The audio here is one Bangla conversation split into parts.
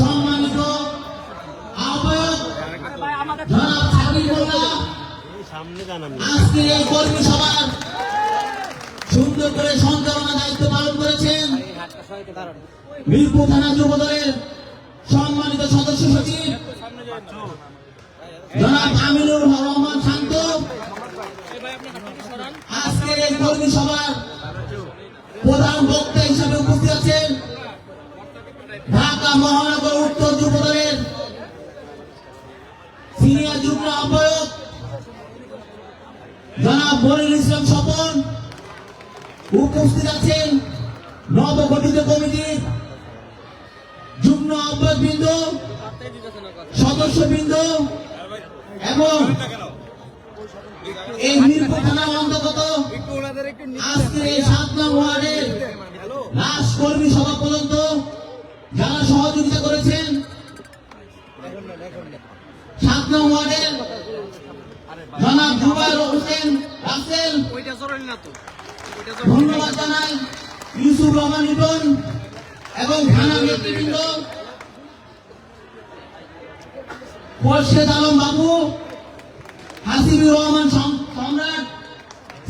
সম্মানিত সুন্দর করে সঞ্চালনা দায়িত্ব পালন করেছেন মিরপুর থানা সম্মানিত সদস্য সচিব জনাব আমিনুর রহমান শান্ত। আজকের এই কর্মী সভার প্রধান বক্তা হিসাবে উপস্থিত আছেন ঢাকা মহানগর উত্তর যুব দলের সিনিয়র যুগ্ম আহ্বায়ক জনাব মনির ইসলাম স্বপন উপস্থিত আছেন নবগঠিত কমিটির যুগ্ম আহ্বায়ক বৃন্দ সদস্য বৃন্দ এবং এই মিরপুর থানার অন্তর্গত আজকে এই সাত নং ওয়ার্ডের লাশ কর্মী সভা পর্যন্ত যারা সহযোগিতা করেছেন, সাত নং ওয়ার্ডের জনাব জুবাইর হোসেন রাসেল, ধন্যবাদ জানাই ইউসুফ রহমান লিটন এবং থানা নেতৃবৃন্দ, খোরশেদ আলম বাবু, হাসিবুর রহমান সম্রাট,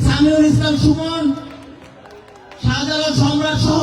সামিউল ইসলাম সুমন, শাহজালাল সম্রাট সহ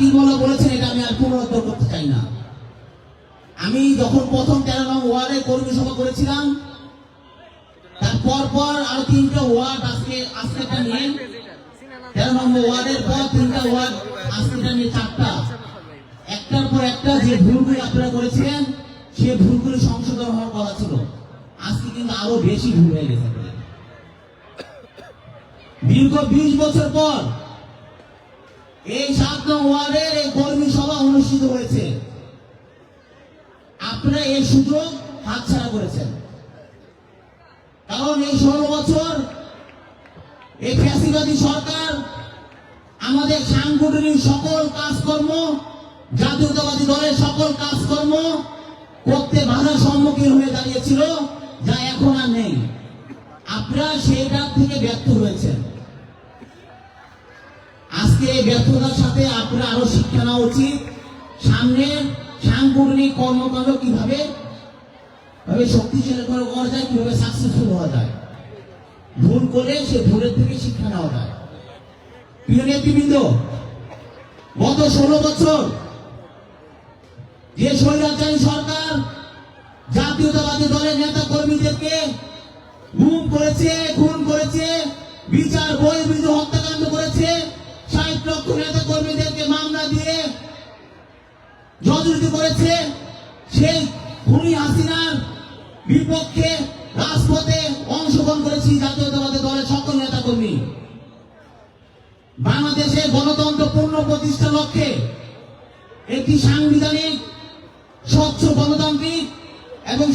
শাকিব মোল্লা বলেছেন, এটা আমি আর পুনরুদ্ধার করতে চাই না। আমি যখন প্রথম তেরো নং ওয়ার্ডে কর্মী সভা করেছিলাম, তার পর পর আরও তিনটা ওয়ার্ড আজকে আজকেটা নিয়ে, তেরো নম্বর ওয়ার্ডের পর তিনটা ওয়ার্ড আজকেটা নিয়ে চারটা। একটার পর একটা যে ভুলগুলি আপনারা করেছিলেন, সে ভুলগুলি সংশোধন হওয়ার কথা ছিল। আজকে কিন্তু আরও বেশি ভুল হয়ে গেছে। দীর্ঘ বিশ বছর পর এই সাত নং ওয়ার্ডের এই কর্মী সভা অনুষ্ঠিত হয়েছে। আপনারা এই সুযোগ হাতছাড়া করেছেন। কারণ এই ষোলো বছর এই ফ্যাসিবাদী সরকার, আমাদের সাংগঠনিক সকল কাজকর্ম, জাতীয়তাবাদী দলের সকল কাজকর্ম করতে বাধার সম্মুখীন হয়ে দাঁড়িয়েছিল, যা এখন আর নেই। আপনারা সেইটার থেকে ব্যর্থ হয়েছেন। আজকে এই ব্যর্থতার সাথে আপনারা আরও শিক্ষা নেওয়া উচিত। সামনে সাংগঠনিক কর্মকাণ্ড কীভাবে ভাবে শক্তিশালী করে করা যায়, কীভাবে সাকসেসফুল হওয়া যায়। ভুল করে সে ভুলের থেকে শিক্ষা নেওয়া যায়। প্রিয় নেতৃবৃন্দ, গত ষোলো বছর যে স্বৈরাচারী সরকার জাতীয়তাবাদী দলের নেতা কর্মীদেরকে গুম করেছে, খুন করেছে, বিচার বহির্ভূত হত্যাকাণ্ড করেছে ষাট লক্ষ নেতা কর্মীদেরকে মামলা দিয়ে জর্জরিত করেছে, সেই খুনি হাসিনার বিপক্ষে রাজপথে অংশগ্রহণ করেছি জাতীয়তাবাদী দলের সকল নেতা কর্মী বাংলাদেশে গণতন্ত্র পূর্ণ প্রতিষ্ঠার লক্ষ্যে একটি সাংবিধানিক, স্বচ্ছ গণতান্ত্রিক এবং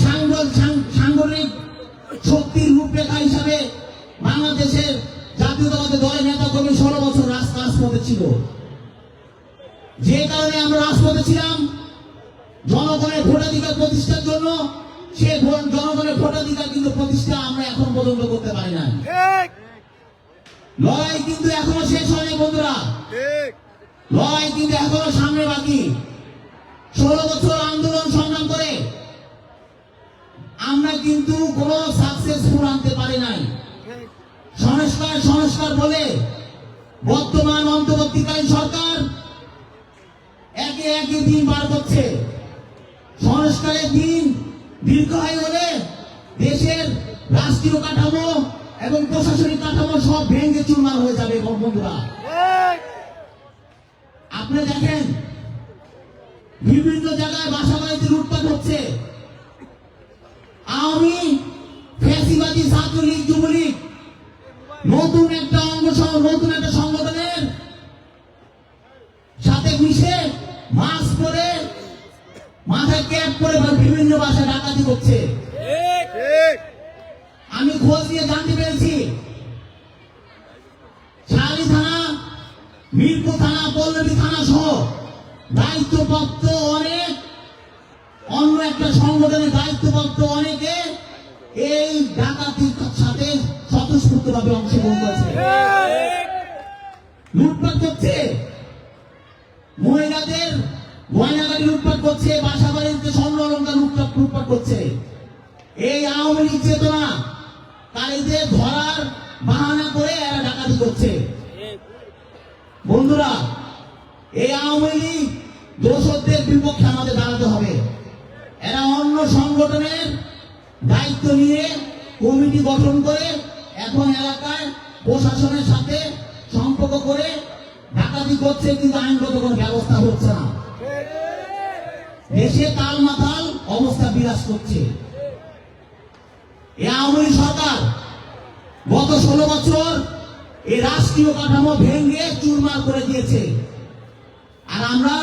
সাংগঠনিক শক্তির রূপরেখা হিসাবে বাংলাদেশের জাতীয়তাবাদী দলের নেতা কর্মী ষোলো বছর রাজপথে ছিল। যে কারণে আমরা রাজপথে ছিলাম জনগণের ভোটাধিকার প্রতিষ্ঠার জন্য। সে জনগণের ভোটাধিকার কিন্তু প্রতিষ্ঠা আমরা এখন পর্যন্ত করতে পারি না লড়াই কিন্তু এখনও শেষ হয়নি বন্ধুরা। লড়াই কিন্তু এখনও সামনে বাকি। ষোলো বছর আন্দোলন সংগ্রাম করে আমরা কিন্তু কোনো সাকসেসফুল আনতে পারি নাই। সংস্কার সংস্কার বলে বর্তমান অন্তর্বর্তীকালীন সরকার একে একে দিন বার করছে। সংস্কারের দিন দীর্ঘ হয়ে গেলে দেশের রাষ্ট্রীয় কাঠামো এবং প্রশাসনিক কাঠামো সব ভেঙে চুরমার হয়ে যাবে বন্ধুরা, আপনি দেখেন, বিভিন্ন জায়গায় বাসা বাড়িতে লুটপাট হচ্ছে। আওয়ামী ফ্যাসিবাদী ছাত্রলীগ, যুবলীগ, নতুন একটা অঙ্গ নতুন একটা সংগঠনের সাথে মিশে মাস এক করে বিভিন্ন বাসায় ডাকাতি করছে আমি খোঁজ নিয়ে জানতে পেরেছি। শালী থানা মিরপুর থানা পল্লবী থানা সহ দায়িত্বপ্রাপ্ত অনেক অন্য একটা সংগঠনের দায়িত্বপ্রাপ্ত অনেকে এই ডাকাতির সাথে স্বতঃস্ফূর্ত ভাবে অংশগ্রহণ করেছে। লুটপাট করছে। মহিলাদের গয়নাগাড়ি লুটপাট করছে বাসা বাড়িতে স্বর্ণ অলঙ্কার লুটপাট লুটপাট করছে। এই আওয়ামী লীগ চেতনা কালীদের ধরার বাহানা করে এরা ডাকাতি করছে। বন্ধুরা, এই আওয়ামী লীগ দোষকদের বিপক্ষে আমাদের দাঁড়াতে হবে। এরা অন্য সংগঠনের দায়িত্ব নিয়ে কমিটি গঠন করে এখন এলাকায় প্রশাসনের সাথে সম্পর্ক করে ডাকাতি করছে, কিন্তু আইনগত কোনো ব্যবস্থা হচ্ছে না। দেশে তাল মাথাল অবস্থা বিরাজ করছে। এ আওয়ামী সরকার গত ষোলো বছর এই রাষ্ট্রীয় কাঠামো ভেঙে চুরমার করে দিয়েছে। আর আমরা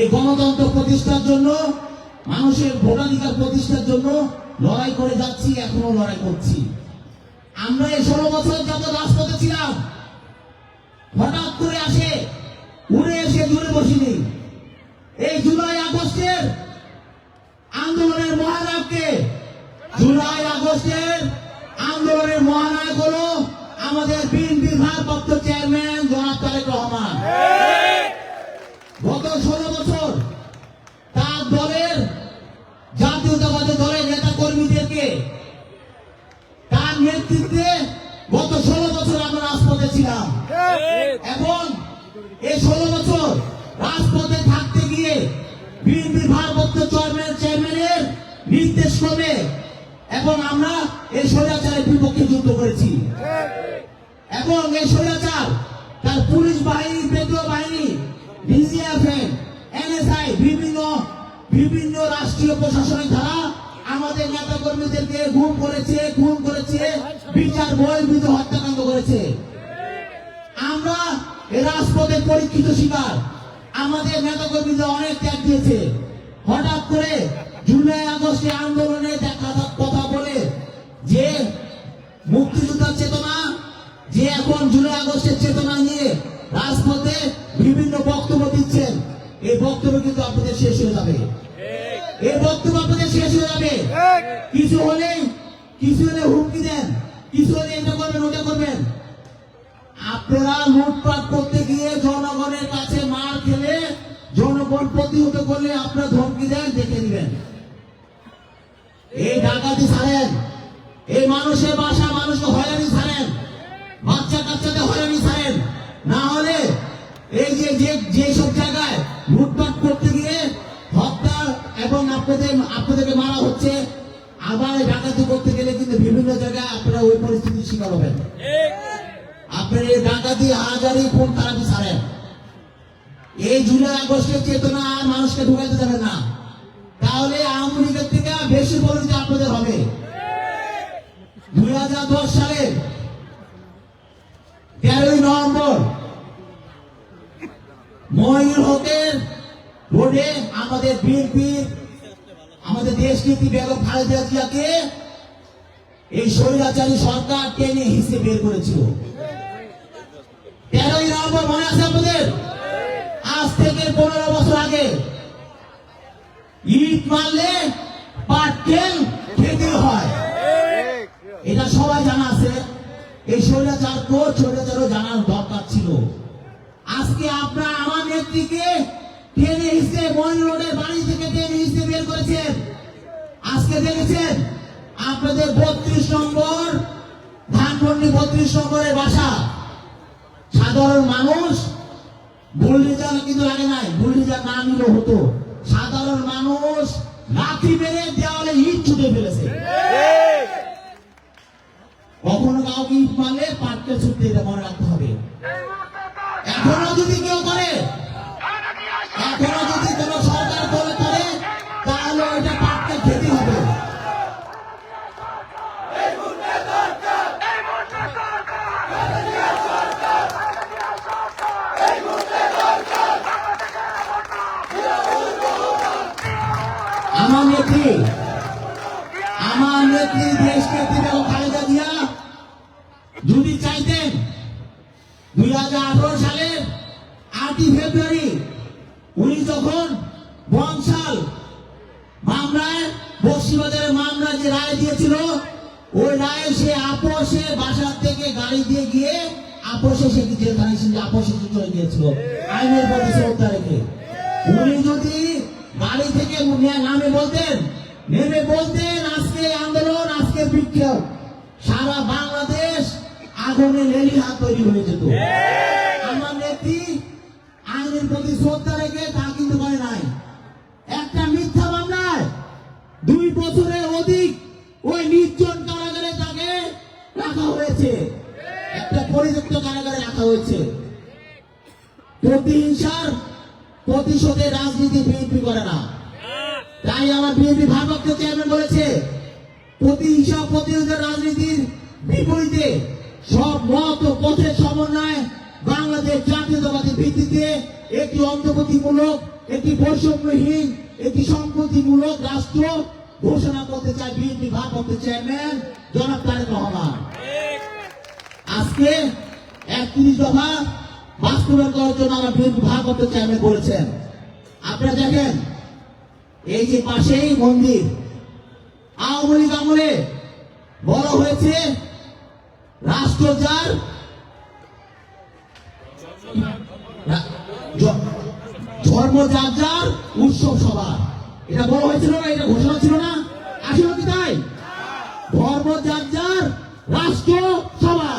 এই গণতন্ত্র প্রতিষ্ঠার জন্য, মানুষের ভোটাধিকার প্রতিষ্ঠার জন্য লড়াই করে যাচ্ছি, এখনও লড়াই করছি। আমরা এই ষোলো বছর যত রাজপথে ছিলাম, হঠাৎ করে আসে, উড়ে এসে দূরে বসিনি। এই জুলাই আগস্টের আন্দোলনের মহানায়ককে। জুলাই আগস্টের আন্দোলনের মহানায়ক হলো আমাদের বিএনপি ভারপ্রাপ্ত চেয়ারম্যান জনাব তারেক রহমান। গত ষোলো বছর তার দলের নির্দেশ ক্রমে এবং আমরা এই স্বৈরাচারের বিপক্ষে যুদ্ধ করেছি। এবং এই স্বৈরাচার তার পুলিশ বাহিনী পেট্রো বাহিনী ডিজিএফএন এনএসআই বিভিন্ন বিভিন্ন রাষ্ট্রীয় প্রশাসনিক ধারা আমাদের নেতা কর্মীদেরকে গুম করেছে, খুন করেছে, বিচার বহির্ভূত, হত্যাকাণ্ড করেছে। আমরা এ রাজপথের পরীক্ষিত শিকার। আমাদের নেতা কর্মীদের অনেক ত্যাগ দিয়েছে। হঠাৎ করে জুলাই আগস্টে আন্দোলনে দেখা কথা বলে যে মুক্তিযোদ্ধার চেতনা যে এখন জুলাই আগস্টের চেতনা নিয়ে রাজপথে বিভিন্ন বক্তব্য দিচ্ছেন এই বক্তব্য কিন্তু আপনাদের শেষ হয়ে যাবে। এই বক্তব্য আপনাদের শেষ হয়ে যাবে। কিছু হলেই কিছু হলে হুমকি দেন কিছু হলে এটা করবেন ওটা করবেন। আপনারা লুটপাট করতে গিয়ে জনগণের কাছে মার খেলে জনগণ প্রতিহত করলে আপনারা এই ডাকাতি ছাড়েন। এই মানুষের বাসা মানুষকে হয়রানি ছাড়েন। বাচ্চা কাচ্চাদের হয়রানি ছাড়েন। না হলে এই যে যে যে সব জায়গায় লুটপাট করতে গিয়ে হত্যা এবং আপনাদের আপনাদেরকে মারা হচ্ছে, আবার ডাকাতি করতে গেলে কিন্তু বিভিন্ন জায়গায় আপনারা ওই পরিস্থিতির শিকার হবেন। আপনার এই ডাকাতি, হাজারি কোন তারাবি ছাড়েন। এই জুলাই আগস্টের চেতনা আর মানুষকে ঢুকাইতে যাবে না। তাহলে আওয়ামী লীগের থেকে বেশি পরিণতি আপনাদের হবে? দুই হাজার দশ সালে তেরোই নভেম্বর মহিনুল হকের রোডে আমাদের বিএনপি, আমাদের দেশ নীতি বেগম খালেদা জিয়াকে এই স্বৈরাচারী সরকার টেনে হিসেবে বের করেছিল। তেরোই নভেম্বর মনে আছে আপনাদের? আজ থেকে পনেরো বছর আগে ইট মারলে পাটকেল খেতে হয়। এটা সবাই জানা আছে। এই স্বৈরাচার তো স্বৈরাচারও জানার দরকার ছিল। আজকে আপনারা আমার নেত্রীকে টেনে হিসেবে মহিন রোডের বাড়ি থেকে টেনে হিসেবে বের করেছেন। আজকে দেখেছেন আপনাদের বত্রিশ নম্বর, ধানমন্ডি বত্রিশ নম্বরের বাসা। সাধারণ মানুষ, বুলডোজার কিন্তু লাগে নাই, বুলডোজার না নিলেও হতো। সাধারণ মানুষ লাঠি মেরে দেওয়ালে ইট ছুটে ফেলেছে। কখনো কাউকে ইট মারলে পাটকে ছুটতে মনে রাখতে হবে। এখনও আপোষে চলে গিয়েছিল আইনের প্রতি শ্রদ্ধা রেখে উনি যদি গাড়ি থেকে নামে বলতেন, নেমে বলতেন, আজকে আন্দোলন, আজকে বিক্ষোভ। সারা বাংলাদেশ আগুনে লেলিহাত তৈরি হয়ে যেত। আমার নেত্রী আইনের প্রতি শ্রদ্ধা রেখে তা কিন্তু করে নাই। একটা মিথ্যা মামলায় দুই বছরের অধিক ওই নির্জন কারাগারে তাকে রাখা হয়েছে। একটা পরিযুক্ত কারাগারে রাখা হয়েছে। প্রতিহিংসার প্রতিশোধের রাজনীতি বিএনপি করে না। তাই আমার বিএনপি ভারপ্রাপ্ত চেয়ারম্যান বলেছে, প্রতিহিংসা প্রতিরোধের রাজনীতির বিপরীতে সব মত ও পথের সমন্বয় বাংলাদেশ জাতীয়তাবাদী ভিত্তিতে একটি অন্তর্গতিমূলক একটি বৈষম্যহীন, একটি সম্প্রতিমূলক রাষ্ট্র ঘোষণা করতে চায় বিএনপি ভারপ্রাপ্ত চেয়ারম্যান জনাব তারেক রহমান। আজকে একত্রিশ দফা বাস্তবায়ন করার জন্য আমার বিএনপি ভারপ্রাপ্ত চেয়ারম্যান বলেছেন। আপনারা দেখেন, এই যে পাশেই মন্দির, আওয়ামী লীগ আমলে বড় হয়েছে, রাষ্ট্র যার ধর্ম যার যার উৎসব সভা এটা বড় হয়েছিল না, এটা ঘোষণা ছিল না আসলে কি তাই ধর্ম যার যার রাষ্ট্র সভা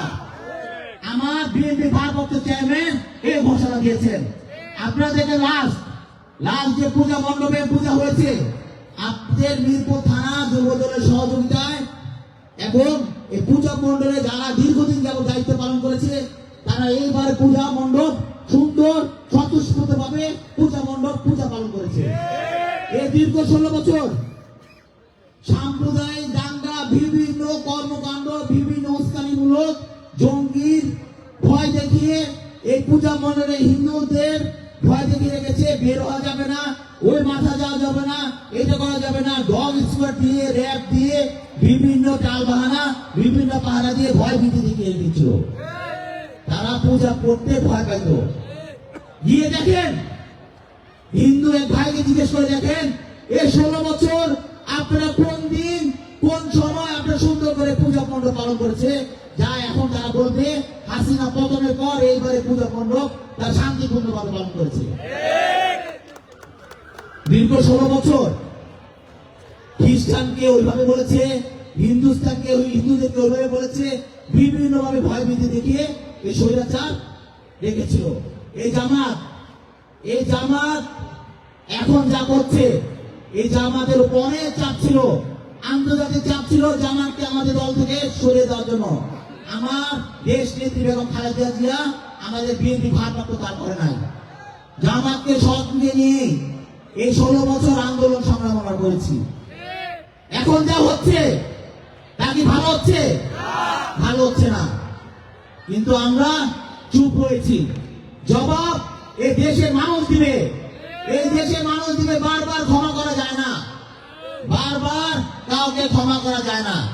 আমার বিএনপি ভারপ্রাপ্ত চেয়ারম্যান এই ঘোষণা দিয়েছেন। আপনারা লাস্ট লাস্ট যে পূজা মণ্ডপে পূজা হয়েছে, আপনাদের মিরপুর থানা যুবদলের সহযোগিতায় এবং এই পূজা মণ্ডলে যারা দীর্ঘদিন যাবত দায়িত্ব পালন করেছে, তারা এইবার পূজা মণ্ডপ সুন্দর স্বতঃস্ফূর্ত ভাবে পূজা মণ্ডপ পূজা পালন করেছে। এই দীর্ঘ ষোলো বছর সাম্প্রদায়িক দাঙ্গা, বিভিন্ন কর্মকাণ্ড, বিভিন্ন উস্কানিমূলক জঙ্গির ভয় দেখিয়ে এই পূজা মণ্ডলে হিন্দুদের ভয় দেখিয়ে রেখেছে, বের হওয়া যাবে না, ওই মাথা যাওয়া যাবে না, এটা করা যাবে না। ডগ স্কোয়াড দিয়ে, র্যাব দিয়ে, বিভিন্ন টাল বাহানা বিভিন্ন পাহারা দিয়ে ভয় ভীতি দেখিয়ে রেখেছিল। তারা পূজা করতে ভয় পাইত। গিয়ে দেখেন, হিন্দু এক ভাইকে জিজ্ঞেস করে দেখেন, এ ষোলো বছর আপনারা কোন দিন কোন সময় আপনার সুন্দর করে পূজা মণ্ডপ পালন করেছে? যা এখন তারা বলবে, হাসিনা পতনের পর এইবারে পূজা মণ্ডপ তার শান্তিপূর্ণ ভাবে পালন করেছে। দীর্ঘ ষোলো বছর খ্রিস্টানকে ওইভাবে বলেছে, হিন্দুস্তানকে ওই হিন্দুদেরকে ওইভাবে বলেছে বিভিন্ন ভাবে ভয় ভীতি দেখিয়ে এই স্বৈরাচার রেখেছিল। এই জামাত এই জামাত এখন যা করছে, এই জামাতের উপর অনেক চাপ ছিল। আন্তর্জাতিক চাপ ছিল জামাতকে আমাদের দল থেকে সরে দেওয়ার জন্য। আমার দেশ নেত্রী বেগম খালেদা জিয়া আমাদের বিএনপি ভারপ্রাপ্ত কাজ করে নাই। জামাতকে সঙ্গে নিয়ে এই ষোলো বছর আন্দোলন সংগ্রাম আমরা করেছি। এখন যা হচ্ছে, তা কি ভালো হচ্ছে? ভালো হচ্ছে না। কিন্তু আমরা চুপ হয়েছি জবাব, এই দেশের মানুষ দিবে। এই দেশের মানুষ দিবে, বারবার ক্ষমা করা যায় না। বারবার কাউকে ক্ষমা করা যায় না।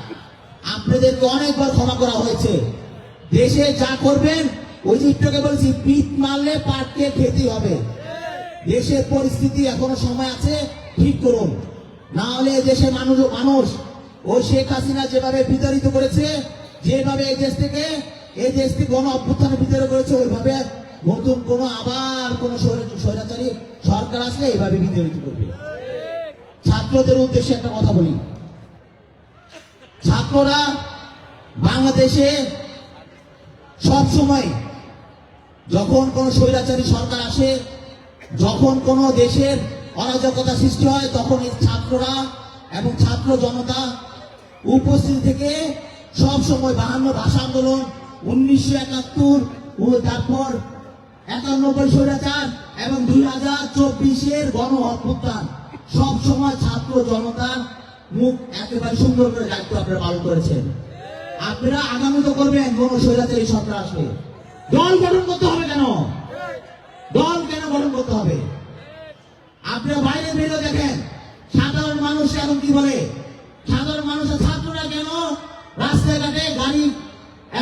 আপনাদেরকে অনেকবার ক্ষমা করা হয়েছে। দেশে যা করবেন, ওই আগে বলেছি, পিঠ মারলে পাটকে খেতে হবে। দেশের পরিস্থিতি এখনও সময় আছে, ঠিক করুন। না হলে দেশের মানুষ মানুষ। ও শেখ হাসিনা যেভাবে বিতাড়িত করেছে, যেভাবে এই দেশ থেকে, এই দেশ থেকে গণ অভ্যুত্থানের বিতাড়িত করেছে, ওইভাবে নতুন কোনো আবার কোনো স্বৈরা- স্বৈরাচারী সরকার আসলে এইভাবে বিতাড়িত করবে। ছাত্রদের উদ্দেশ্যে একটা কথা বলি। ছাত্ররা বাংলাদেশে সব সময় যখন কোন স্বৈরাচারী সরকার আসে, যখন কোন দেশের অরাজকতা সৃষ্টি হয়, তখন এই ছাত্ররা এবং ছাত্র জনতা উপস্থিত থেকে সব সময় বাহান্ন ভাষা আন্দোলন, উনিশশো একাত্তর তারপর একানব্বই স্বৈরাচার এবং দুই হাজার চব্বিশের গণ সব সময় ছাত্র জনতার মুখ একেবারে সুন্দর করে দায়িত্ব আপনারা পালন করেছেন। আপনারা আগামীতে করবেন কোন এই সরকার আসলে দল গঠন করতে হবে কেন? দল কেন গঠন করতে হবে? আপনারা বাইরে বেরো দেখেন, সাধারণ মানুষ এখন কি বলে? সাধারণ মানুষের ছাত্ররা কেন রাস্তাঘাটে গাড়ি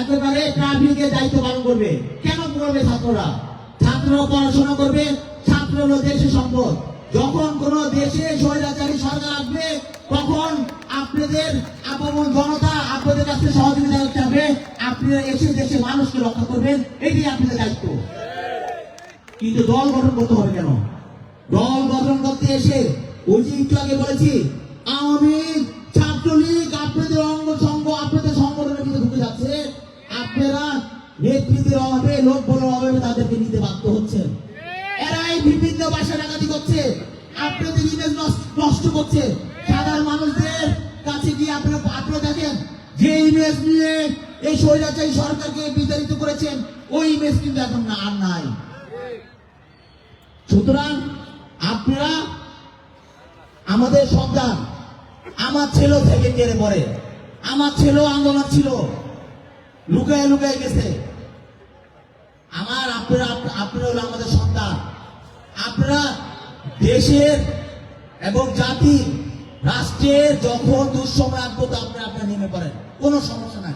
একেবারে ট্রাফিকের দায়িত্ব পালন করবে? কেন করবে ছাত্ররা? ছাত্ররা পড়াশোনা করবে ছাত্র হলো দেশের সম্পদ। যখন কোন দেশে স্বৈরাচারী সরকার আসবে তখন আপনাদের আপন জনতা আপনাদের কাছে সহযোগিতা চাবে আপনারা এসে দেশে মানুষকে রক্ষা করবেন এটাই আপনাদের দায়িত্ব। কিন্তু দল গঠন করতে হবে কেন? দল গঠন করতে এসে ওই আগে বলেছি আওয়ামী লীগ, ছাত্রলীগ আপনাদের অঙ্গ সংঘ আপনাদের সংগঠনের ভিতরে ঢুকে যাচ্ছে। আপনারা নেতৃত্বের অভাবে লোক বলার অভাবে তাদেরকে নিতে বাধ্য হচ্ছেন। এরাই বিভিন্ন ভাষা ডাকাতি করছে। আপনাদের ইমেজ নষ্ট করছে। সাধারণ মানুষদের কাছে গিয়ে আপনারা আপনারা দেখেন যে ইমেজ নিয়ে এই স্বৈরাচারী সরকারকে বিতাড়িত করেছেন, ওই ইমেজ কিন্তু এখন আর নাই। সুতরাং আপনারা আমাদের সন্তান আমার ছেলে থেকে কেড়ে পড়ে। আমার ছেলেও আন্দোলন ছিল। লুকায় লুকায় গেছে। আমাদের সন্তান। আপনারা দেশের এবং জাতির, রাষ্ট্রের যখন দুঃসময় আসব তো আপনারা আপনারা নেমে পড়েন। কোনো সমস্যা নাই।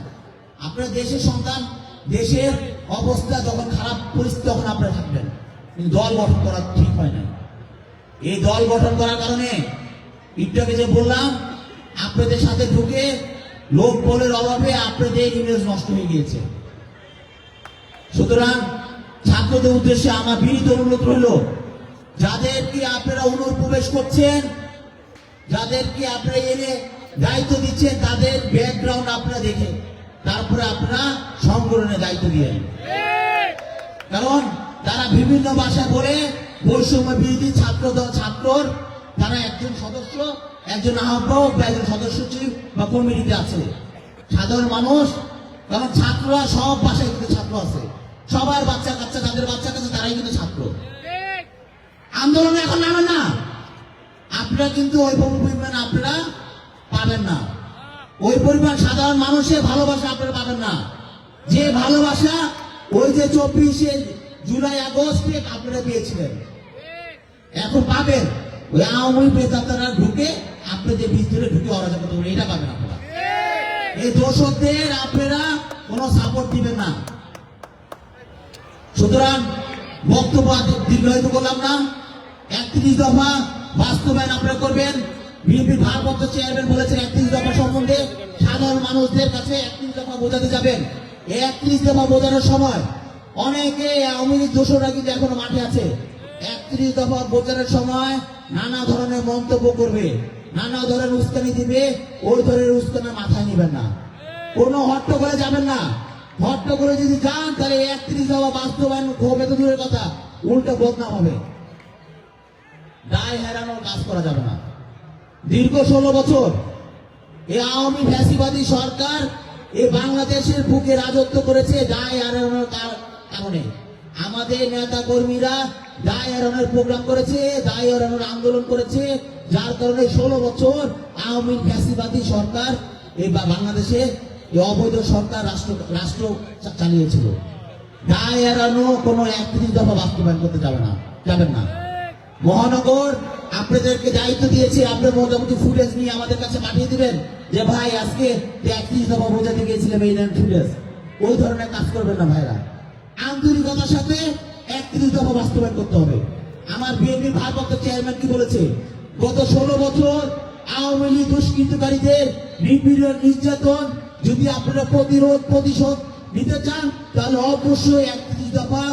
আপনার দেশের সন্তান, দেশের অবস্থা যখন খারাপ পরিস্থিতি, তখন আপনারা থাকবেন। কিন্তু দল গঠন করা ঠিক হয় না এই দল গঠন করার কারণে আগে যে বললাম, আপনাদের সাথে ঢুকে লোক বলের অভাবে আপনাদের ইমেজ নষ্ট হয়ে গিয়েছে। সুতরাং ছাত্রদের উদ্দেশ্যে আমার বিনীত অনুরোধ রইল, যাদেরকে আপনারা অনুপ্রবেশ করছেন, যাদেরকে আপনারা এনে দায়িত্ব দিচ্ছেন, তাদের ব্যাকগ্রাউন্ড আপনারা দেখে, তারপরে আপনারা সংগঠনের দায়িত্ব দিয়ে কারণ তারা বিভিন্ন ভাষায় বলে বৈষম্য বিরোধী ছাত্র দল ছাত্রর, তারা একজন সদস্য, একজন আহ্বায়ক বা একজন সদস্য সচিব বা কমিটিতে আছে। সাধারণ মানুষ, কারণ ছাত্ররা সব ভাষায় ছাত্র আছে। সবার বাচ্চা কাচ্চা তাদের বাচ্চা কাছে তারাই কিন্তু ছাত্র। আন্দোলনে এখন নামেন না। আপনারা কিন্তু ওই পরিমাণ আপনারা পাবেন না। ওই পরিমাণ সাধারণ মানুষের ভালোবাসা আপনারা পাবেন না। যে ভালোবাসা ওই যে চব্বিশে জুলাই, আগস্টে আপনারা পেয়েছিলেন। এখন পাবেন। ওই আওয়ামী নেতারা ঢুকে আপনাদের ভিতরে ঢুকে অরাজকতা এটা পাবেন আপনারা। এই দোষকদের আপনারা কোনো সাপোর্ট দিবেন না। সুতরাং বক্তব্য দীর্ঘায়িত করলাম না। একত্রিশ দফা বাস্তবায়ন আপনারা করবেন। বিএনপির ভারপ্রাপ্ত চেয়ারম্যান বলেছেন, একত্রিশ দফা সম্বন্ধে সাধারণ মানুষদের কাছে একত্রিশ দফা বোঝাতে যাবেন। এই একত্রিশ দফা বোঝানোর সময় অনেকে আওয়ামী লীগ দোষরা কিন্তু এখনও মাঠে আছে। একত্রিশ দফা বোঝানোর সময় নানা ধরনের মন্তব্য করবে। নানা ধরনের উস্কানি দিবে। ওই ধরনের উস্কানের মাথায় নেবেন না। কোনো হট্ট করে যাবেন না। হট্ট করে যদি যান, তাহলে একত্রিশ দেওয়া বাস্তবায়ন হবে তো দূরের কথা। উল্টো বদনাম হবে। দায় হেরানোর কাজ করা যাবে না। দীর্ঘ ষোলো বছর এই আওয়ামী ফ্যাসিবাদী সরকার এ বাংলাদেশের বুকে রাজত্ব করেছে, দায় এড়ানোর কার- কারণে। আমাদের নেতা কর্মীরা দায় এড়ানোর প্রোগ্রাম করেছে, দায় এড়ানোর আন্দোলন করেছে। যার কারণে ষোলো বছর আওয়ামী ফ্যাসিবাদী সরকার এই বাংলাদেশে এই অবৈধ সরকার রাষ্ট্র রাষ্ট্র চালিয়েছিল। দায় এড়ানো কোনো একত্রিশ দফা বাস্তবায়ন করতে যাবে না, যাবেন না। মহানগর, আপনাদেরকে দায়িত্ব দিয়েছি আপনার মোটামুটি ফুটেজ নিয়ে আমাদের কাছে পাঠিয়ে দিবেন যে, ভাই, আজকে একত্রিশ দফা বোঝাতে গিয়েছিলাম এই নেন ফুটেজ ওই ধরনের কাজ করবেন না ভাইরা। আন্তরিকতার সাথে একত্রিশ দফা বাস্তবায়ন করতে হবে। আমার বিএনপির ভারপ্রাপ্ত চেয়ারম্যান কি বলেছে? গত ষোলো বছর আওয়ামী লীগ দুষ্কৃতকারীদের নিপীড়ন, নির্যাতন যদি আপনারা প্রতিরোধ, প্রতিশোধ নিতে চান, তাহলে অবশ্যই একত্রিশ দফা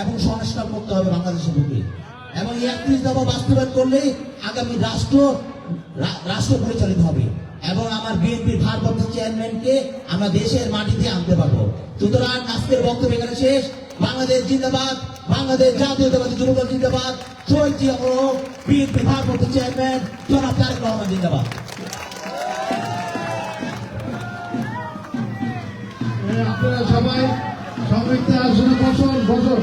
এবং সংস্কার করতে হবে বাংলাদেশের বুকে। এবং একত্রিশ দফা বাস্তবায়ন করলে আগামী রাষ্ট্র রাষ্ট্র পরিচালিত হবে। এবং আমার বিএনপির ভারপ্রাপ্ত চেয়ারম্যানকে আমরা দেশের মাটিতে আনতে পারব। সুতরাং আজকের বক্তব্য এখানে শেষ। বাংলাদেশ জিন্দাবাদ, বাংলাদেশ জাতীয়তাবাদী যুবদল জিন্দাবাদ। শহীদ জিয়া বিএনপি ভারপ্রাপ্ত চেয়ারম্যান জনাব তারেক রহমান জিন্দাবাদ। আপনারা সবাই সমৃদ্ধ আসনে বসুন বসুন।